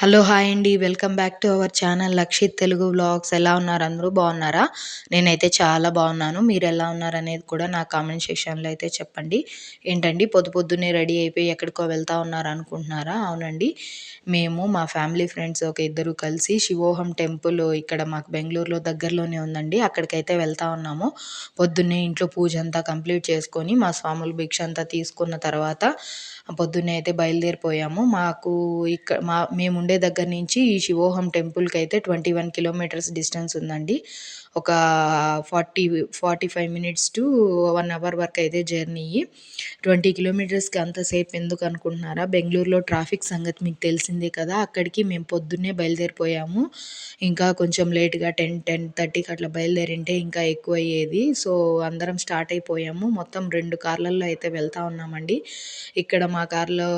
Hello hi అండి. Welcome back to our channel Lakshith Telugu vlogs. ఎలా ఉన్నారు అందరూ? బాగున్నారా? నేనైతే చాలా బాగున్నాను. మీరు ఎలా ఉన్నారు అనేది కూడా నా కామెంట్ సెక్షన్లో అయితే చెప్పండి. ఏంటండి? పొద్దు పొద్దున్నే రెడీ అయిపోయి ఎక్కడికో వెళ్తా ఉన్నారు అనుకుంటున్నారా? అవునండి. మేము మా ఫ్యామిలీ ఫ్రెండ్స్ ఒక ఇద్దరు కలిసి శివోహం టెంపుల్ ఇక్కడ మాకు బెంగళూరులో దగ్గరలోనే ఉందండి. అక్కడికైతే వెళ్తా ఉన్నాము. పొద్దున్నే ఇంట్లో పూజ అంతా కంప్లీట్ చేసుకొని మా స్వాములు భిక్ష అంతా తీసుకున్న తర్వాత పొద్దున్నే అయితే బయలుదేరిపోయాము. మాకు ఇక్కడ మా మేము ఉండే దగ్గర నుంచి ఈ శివోహం టెంపుల్కి అయితే ట్వంటీ వన్ కిలోమీటర్స్ డిస్టెన్స్ ఉందండి. ఒక forty forty five minutes to one hour వరకు అయితే జర్నీ. ట్వంటీ కిలోమీటర్స్కి అంతసేపు ఎందుకు అనుకుంటున్నారా? బెంగళూరులో ట్రాఫిక్ సంగతి మీకు తెలిసిందే కదా అక్కడికి మేము పొద్దున్నే బయలుదేరిపోయాము. ఇంకా కొంచెం లేట్గా టెన్ టెన్ థర్టీకి అట్లా బయలుదేరింటే ఇంకా ఎక్కువ అయ్యేది సో అందరం స్టార్ట్ అయిపోయాము. మొత్తం రెండు కార్లలో అయితే వెళ్తా ఉన్నామండి. ఇక్కడ మా కార్లో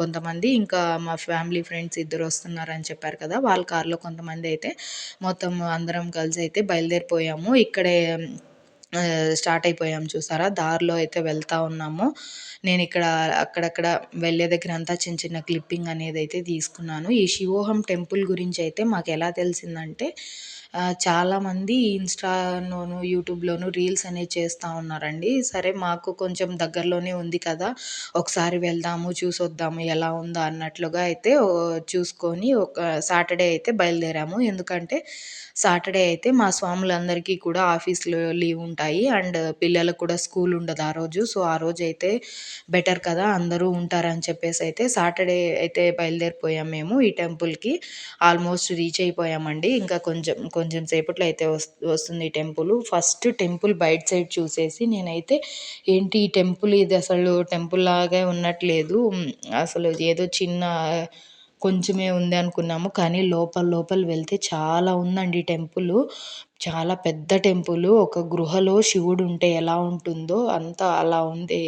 కొంతమంది ఇంకా మా ఫ్యామిలీ ఫ్రెండ్స్ ఇద్దరు వస్తున్నారని చెప్పారు కదా వాళ్ళ కార్లో కొంతమంది అయితే మొత్తం అందరం కలిసి అయితే అయితే బయలుదేరిపోయాము. ఇక్కడే స్టార్ట్ అయిపోయాం చూసారా? దారిలో అయితే వెళ్తా ఉన్నాము. నేను ఇక్కడ అక్కడక్కడ వెళ్ళే దగ్గర అంతా చిన్న చిన్న క్లిప్పింగ్ అనేది అయితే తీసుకున్నాను. ఈ శివోహం టెంపుల్ గురించి అయితే మాకు ఎలా తెలిసిందంటే చాలామంది ఇన్స్టాలోను యూట్యూబ్లోను రీల్స్ అనేవి చేస్తూ ఉన్నారండి. సరే మాకు కొంచెం దగ్గరలోనే ఉంది కదా ఒకసారి వెళ్దాము చూసొద్దాము ఎలా ఉందో అన్నట్లుగా అయితే చూసుకొని ఒక సాటర్డే అయితే బయలుదేరాము. ఎందుకంటే సాటర్డే అయితే మా స్వాములందరికీ కూడా ఆఫీస్లో లీవ్ ఉంటాయి. అండ్ పిల్లలకు కూడా స్కూల్ ఉండదు ఆ రోజు. సో ఆ రోజు అయితే బెటర్ కదా అందరూ ఉంటారని చెప్పేసి అయితే సాటర్డే అయితే బయలుదేరిపోయాం మేము ఈ టెంపుల్కి. ఆల్మోస్ట్ రీచ్ అయిపోయామండి. ఇంకా కొంచెం కొంచెం సేపట్లో అయితే వస్తుంది టెంపుల్. ఫస్ట్ టెంపుల్ బయట సైడ్ చూసేసి నేనైతే ఏంటి ఈ టెంపుల్ ఇది అసలు టెంపుల్ లాగే ఉన్నట్లేదు. అసలు ఏదో చిన్న కొంచెమే ఉంది అనుకున్నాము. కానీ లోపల లోపల వెళ్తే చాలా ఉందండి టెంపుల్. చాలా పెద్ద టెంపుల్. ఒక గృహలో శివుడు ఉంటే ఎలా ఉంటుందో అంత అలా ఉంది.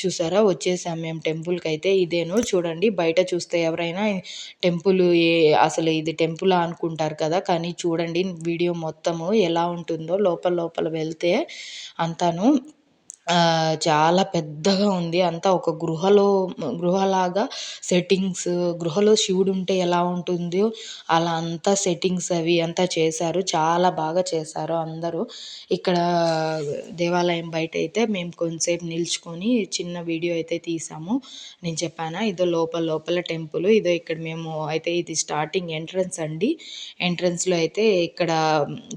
చూసారా? వచ్చేసాం మేము టెంపుల్కి అయితే ఇదేను. చూడండి బయట చూస్తే ఎవరైనా టెంపుల్ ఏ అసలు ఇది టెంపుల్ అనుకుంటారు కదా? కానీ చూడండి వీడియో మొత్తము ఎలా ఉంటుందో లోపల లోపల వెళ్తే అంతాను. చాలా పెద్దగా ఉంది. అంతా ఒక గృహలో గృహలాగా సెట్టింగ్స్ గృహలో శివుడు ఉంటే ఎలా ఉంటుందో అలా అంతా సెట్టింగ్స్ అవి అంతా చేశారు. చాలా బాగా చేశారు అందరూ. ఇక్కడ దేవాలయం బయట అయితే మేము కొంతసేపు నిల్చుకొని చిన్న వీడియో అయితే తీసాము. నేను చెప్పానా? ఇదో లోపల లోపల టెంపుల్. ఇదో ఇక్కడ మేము అయితే ఇది స్టార్టింగ్ ఎంట్రన్స్ అండి. ఎంట్రన్స్లో అయితే ఇక్కడ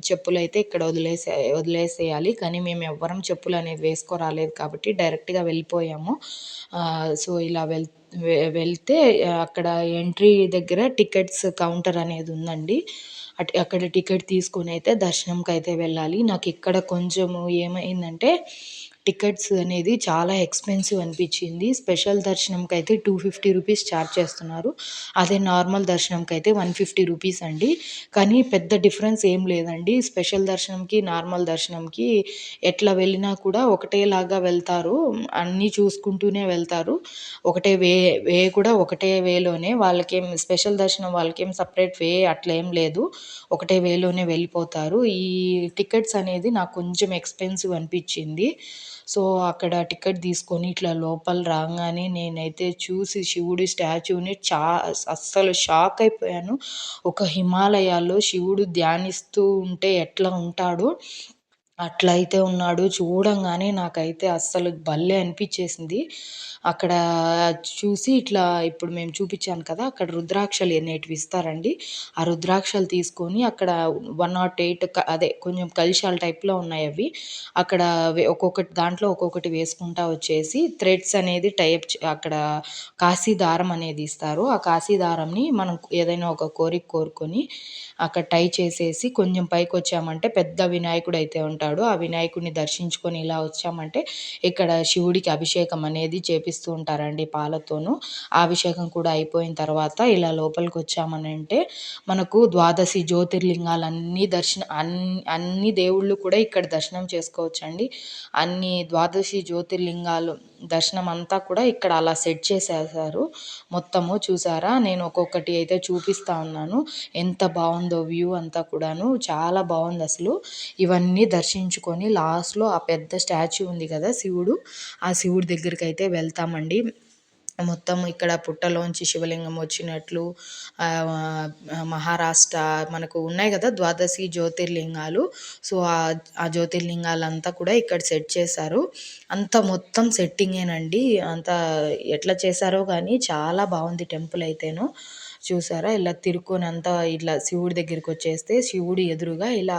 చెప్పులు అయితే ఇక్కడ వదిలేసే వదిలేసేయాలి. కానీ మేము ఎవ్వరం చెప్పులు అనేది వేసుకో రాలేదు కాబట్టి డైరెక్ట్గా వెళ్ళిపోయాము. సో ఇలా వెళ్ వెళ్తే అక్కడ ఎంట్రీ దగ్గర టికెట్స్ కౌంటర్ అనేది ఉందండి. అక్కడ టికెట్ తీసుకొని అయితే దర్శనంకి అయితే వెళ్ళాలి. నాకు ఇక్కడ కొంచెము ఏమైందంటే టికెట్స్ అనేది చాలా ఎక్స్పెన్సివ్ అనిపించింది. స్పెషల్ దర్శనంకి అయితే టూ ఫిఫ్టీ రూపీస్ ఛార్జ్ చేస్తున్నారు. అదే నార్మల్ దర్శనంకి అయితే వన్ ఫిఫ్టీ రూపీస్ అండి. కానీ పెద్ద డిఫరెన్స్ ఏం లేదండి. స్పెషల్ దర్శనంకి నార్మల్ దర్శనంకి ఎట్లా వెళ్ళినా కూడా ఒకటేలాగా వెళ్తారు. అన్నీ చూసుకుంటూనే వెళ్తారు. ఒకటే వే వే కూడా ఒకటే వేలోనే వాళ్ళకేం స్పెషల్ దర్శనం వాళ్ళకేం సపరేట్ వే అట్లా ఏం లేదు. ఒకటే వేలోనే వెళ్ళిపోతారు. ఈ టికెట్స్ అనేది నాకు కొంచెం ఎక్స్పెన్సివ్ అనిపించింది. సో అక్కడ టికెట్ తీసుకొని ఇట్లా లోపల రాగానే నేనైతే చూసి శివుడి స్టాచ్యూని చా అస్సలు షాక్ అయిపోయాను. ఒక హిమాలయాల్లో శివుడు ధ్యానిస్తూ ఉంటే ఎట్లా ఉంటాడో. అట్లా అయితే ఉన్నాడు. చూడంగానే నాకైతే అస్సలు భలే అనిపించేసింది అక్కడ చూసి ఇట్లా ఇప్పుడు మేము చూపించాను కదా అక్కడ రుద్రాక్షలు అనేటివి ఇస్తారండి. ఆ రుద్రాక్షలు తీసుకొని అక్కడ వన్ నాట్ ఎయిట్ అదే కొంచెం కలిశాల టైప్లో ఉన్నాయి అవి. అక్కడ ఒక్కొక్కటి దాంట్లో ఒక్కొక్కటి వేసుకుంటా వచ్చేసి థ్రెడ్స్ అనేది టైప్ అక్కడ కాశీ దారం అనేది ఇస్తారు. ఆ కాశీ దారంని మనం ఏదైనా ఒక కోరిక కోరుకొని అక్కడ టై చేసేసి కొంచెం పైకి వచ్చామంటే పెద్ద వినాయకుడు అయితే ఉంటాడు. ఆ వినాయకుడిని దర్శించుకొని ఇలా వచ్చామంటే ఇక్కడ శివుడికి అభిషేకం అనేది చేపిస్తూ ఉంటారండి పాలతోనూ. ఆ అభిషేకం కూడా అయిపోయిన తర్వాత ఇలా లోపలికి వచ్చామనంటే మనకు ద్వాదశి జ్యోతిర్లింగాలన్నీ దర్శనం అన్ని అన్ని దేవుళ్ళు కూడా ఇక్కడ దర్శనం చేసుకోవచ్చండి. అన్ని ద్వాదశి జ్యోతిర్లింగాలు దర్శనం అంతా కూడా ఇక్కడ అలా సెట్ చేసేసారు మొత్తము చూసారా? నేను ఒక్కొక్కటి అయితే చూపిస్తా ఉన్నాను. ఎంత బాగుందో వ్యూ అంతా కూడాను. చాలా బాగుంది అసలు. ఇవన్నీ దర్శించుకొని లాస్ట్లో ఆ పెద్ద స్టాచ్యూ ఉంది కదా శివుడు? ఆ శివుడి దగ్గరికి అయితే వెళ్తామండి. మొత్తం ఇక్కడ పుట్టలోంచి శివలింగం వచ్చినట్లు మహారాష్ట్ర మనకు ఉన్నాయి కదా ద్వాదశి జ్యోతిర్లింగాలు. సో ఆ జ్యోతిర్లింగాలంతా కూడా ఇక్కడ సెట్ చేశారు. అంత మొత్తం సెట్టింగేనండి. అంతా ఎట్లా చేశారో కానీ చాలా బాగుంది టెంపుల్ అయితేను. చూసారా? ఇలా తిరుక్కొని అంతా ఇట్లా శివుడి దగ్గరికి వచ్చేస్తే శివుడి ఎదురుగా ఇలా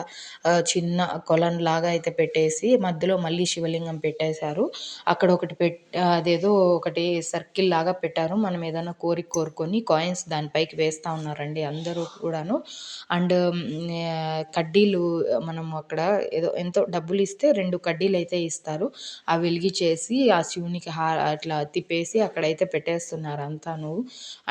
చిన్న కొలను లాగా అయితే పెట్టేసి మధ్యలో మళ్ళీ శివలింగం పెట్టేశారు. అక్కడ ఒకటి పెట్ అదేదో ఒకటి సర్కిల్ లాగా పెట్టారు. మనం ఏదైనా కోరిక కోరుకొని కాయిన్స్ దానిపైకి వేస్తూ ఉన్నారండి అందరూ కూడాను. అండ్ కడ్డీలు మనం అక్కడ ఏదో ఎంతో డబ్బులు ఇస్తే రెండు కడ్డీలు అయితే ఇస్తారు. ఆ వెలిగించేసి ఆ శివునికి హా అట్లా తిప్పేసి అక్కడైతే పెట్టేస్తున్నారు అంతాను.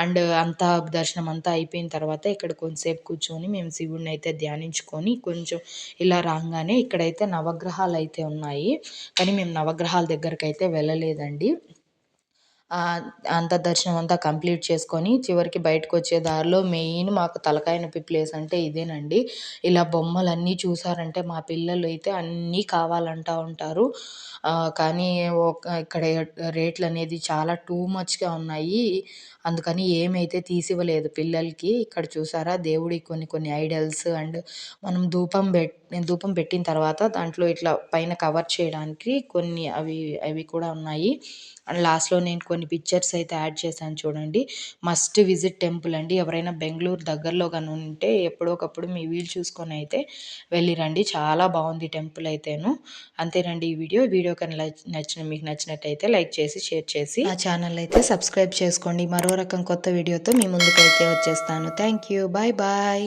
అండ్ అంతా దర్శనం అంతా అయిపోయిన తర్వాత ఇక్కడ కొంతసేపు కూర్చొని మేము శివుడిని అయితే ధ్యానించుకొని కొంచెం ఇలా రాగానే ఇక్కడైతే నవగ్రహాలు అయితే ఉన్నాయి. కానీ మేము నవగ్రహాల దగ్గరికి అయితే వెళ్ళలేదండి. అంత దర్శనం అంతా కంప్లీట్ చేసుకొని చివరికి బయటకు వచ్చే దారిలో మెయిన్ మాకు తలకాయ నొప్పి ప్లేస్ అంటే ఇదేనండి. ఇలా బొమ్మలన్నీ చూసారంటే మా పిల్లలు అయితే అన్నీ కావాలంటూ ఉంటారు. కానీ ఇక్కడ రేట్లు అనేది చాలా టూ మచ్గా ఉన్నాయి. అందుకని ఏమైతే తీసివ్వలేదు పిల్లలకి ఇక్కడ చూసారా దేవుడి కొన్ని కొన్ని ఐడల్స్ అండ్ మనం ధూపం పెట్ ధూపం పెట్టిన తర్వాత దాంట్లో ఇట్లా పైన కవర్ చేయడానికి కొన్ని అవి అవి కూడా ఉన్నాయి. అండ్ లాస్ట్లో నేను కొన్ని కొన్ని పిక్చర్స్ అయితే యాడ్ చేశాను చూడండి. మస్ట్ విజిట్ టెంపుల్ అండి. ఎవరైనా బెంగళూరు దగ్గరలో కానీ ఉంటే ఎప్పుడోకప్పుడు మీ వీలు చూసుకొని అయితే వెళ్ళిరండి. చాలా బాగుంది టెంపుల్ అయితేను. అంతేనండి ఈ వీడియో. వీడియో కానీ నచ్చిన మీకు నచ్చినట్టయితే లైక్ చేసి షేర్ చేసి ఆ ఛానల్ అయితే సబ్స్క్రైబ్ చేసుకోండి. మరో రకం కొత్త వీడియోతో మీ ముందుకైతే వచ్చేస్తాను. Thank you bye bye